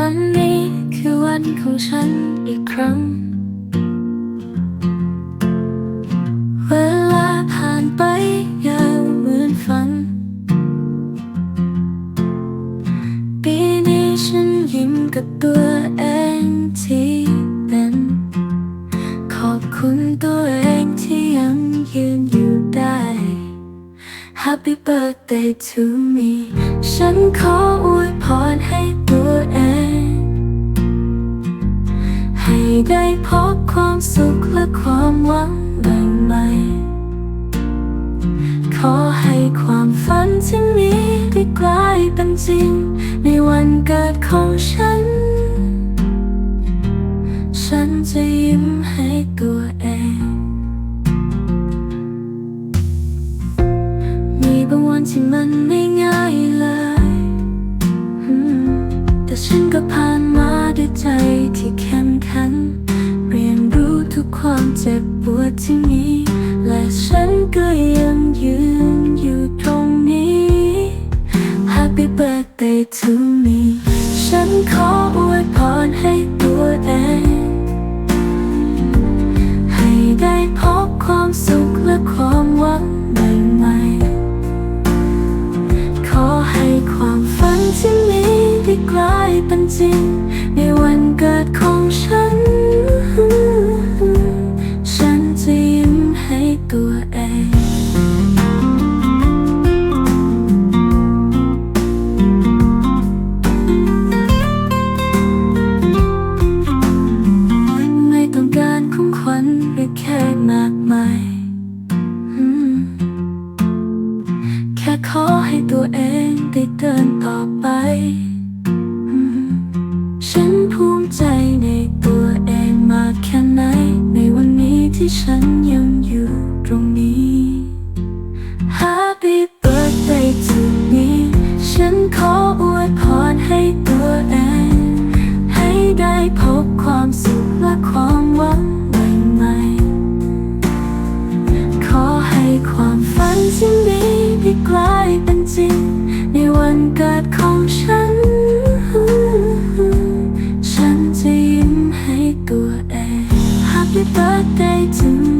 วันนี้คือวันของฉันอีกครั้ง เวลาผ่านไปยาวเหมือนฝัน ปีนี้ฉันยิ้มกับตัวเองที่เป็น ขอบคุณตัวเองที่ยังยืนอยู่ได้ Happy birthday to me ฉันขออวยพรให้ ได้พบความสุขและความหวังใหม่ๆขอให้ความฝันที่มีได้กลายเป็นจริง ในวันเกิดของฉัน ฉันจะยิ้มให้ตัวเอง มีบางวันที่มันไม่ง่ายเลย กความเจ็บปวดที่มี และฉันก็ยังยืนอยู่ตรงนี้ Happy birthday to me ฉันขออวยพรให้ตัวเอง ให้ได้พบความสุขและความหวังใหม่ๆ ขอให้ความฝันที่มีได้กลายเป็นจริง อให้ตัวเองได้เดินต่อไป ฉันภูมิใจในตัวเองมากแค่ไหน ในวันนี้ที่ฉันยังอยู่ตรงนี้ เกิดของฉัน ฉันจะยิ้มให้ตัวเอง Happy birthday to me